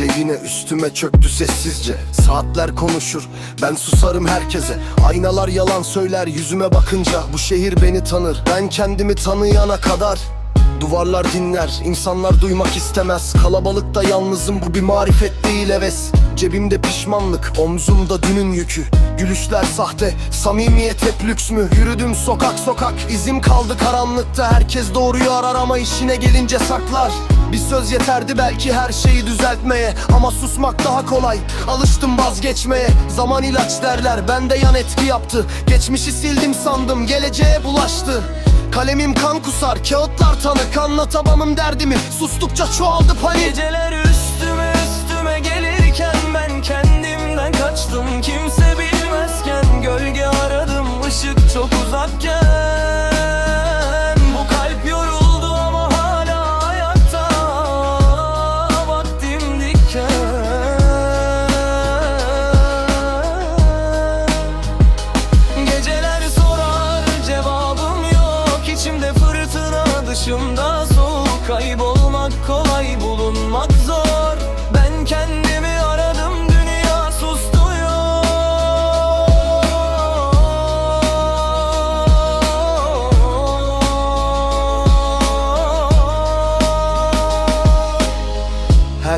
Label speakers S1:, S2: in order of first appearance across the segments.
S1: yine üstüme çöktü sessizce. Saatler konuşur ben susarım herkese. Aynalar yalan söyler yüzüme bakınca Bu şehir beni tanır. Ben kendimi tanıyana kadar Duvarlar dinler, insanlar duymak istemez. Kalabalıkta yalnızım bu bir marifet değil heves. Cebimde pişmanlık, omzumda dünün yükü. Gülüşler sahte, samimiyet hep lüks mü? Yürüdüm sokak sokak, izim kaldı karanlıkta. Herkes doğruyu arar ama işine gelince saklar bir söz yeterdi belki her şeyi düzeltmeye. Ama susmak daha kolay Alıştım vazgeçmeye. Zaman ilaç derler bende yan etki yaptı. Geçmişi sildim sandım geleceğe bulaştı. Kalemim kan kusar, kağıtlar tanık. Anlatamamım derdimi, sustukça çoğaldı panik.
S2: Geceler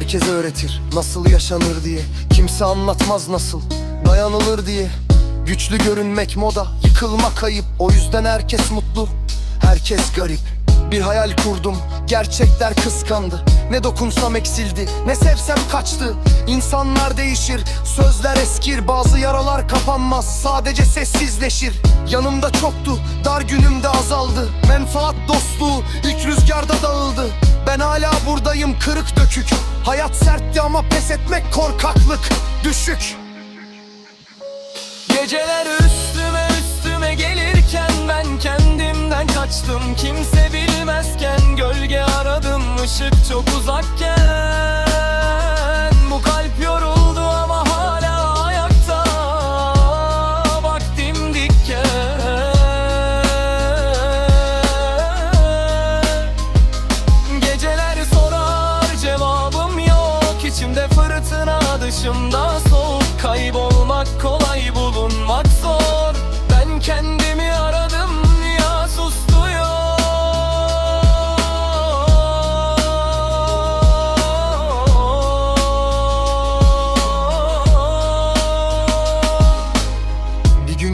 S1: Herkes öğretir nasıl yaşanır diye. Kimse anlatmaz nasıl dayanılır diye. Güçlü görünmek moda, yıkılmak ayıp. O yüzden herkes mutlu, herkes garip. Bir hayal kurdum, gerçekler kıskandı. Ne dokunsam eksildi, ne sevsem kaçtı. İnsanlar değişir, sözler eskir. Bazı yaralar kapanmaz, sadece sessizleşir. Yanımda çoktu, dar günümde azaldı. Menfaat dostluğu ilk rüzgarda dağıldı hala buradayım kırık dökük. Hayat sertti ama pes etmek korkaklık. Düşük.
S2: Geceler üstüme üstüme gelirken ben kendimden kaçtım. Kimse bilmezken gölge aradım ışık çok uzakken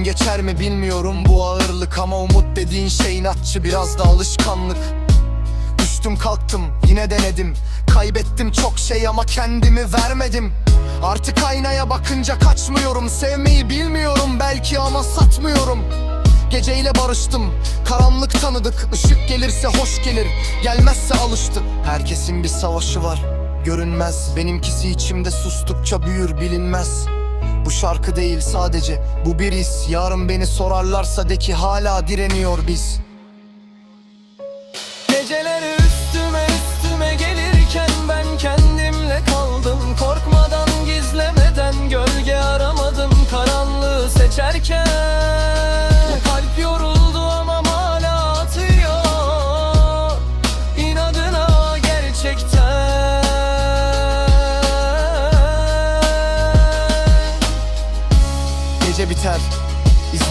S1: gün geçer mi bilmiyorum bu ağırlık Ama umut dediğin şey inatçı biraz da alışkanlık. Düştüm kalktım yine denedim. Kaybettim çok şey ama kendimi vermedim. Artık aynaya bakınca kaçmıyorum Sevmeyi bilmiyorum belki ama satmıyorum. Geceyle barıştım Karanlık tanıdık. Işık gelirse hoş gelir Gelmezse alıştı Herkesin bir savaşı var Görünmez. Benimkisi içimde sustukça büyür bilinmez Bu şarkı değil sadece. Bu bir his. Yarın beni sorarlarsa de ki hala direniyor biz.
S2: Geceler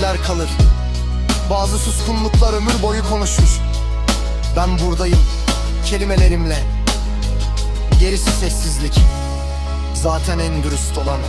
S1: izler kalır. Bazı suskunluklar ömür boyu konuşur. Ben buradayım, kelimelerimle. Gerisi sessizlik. Zaten en dürüst olan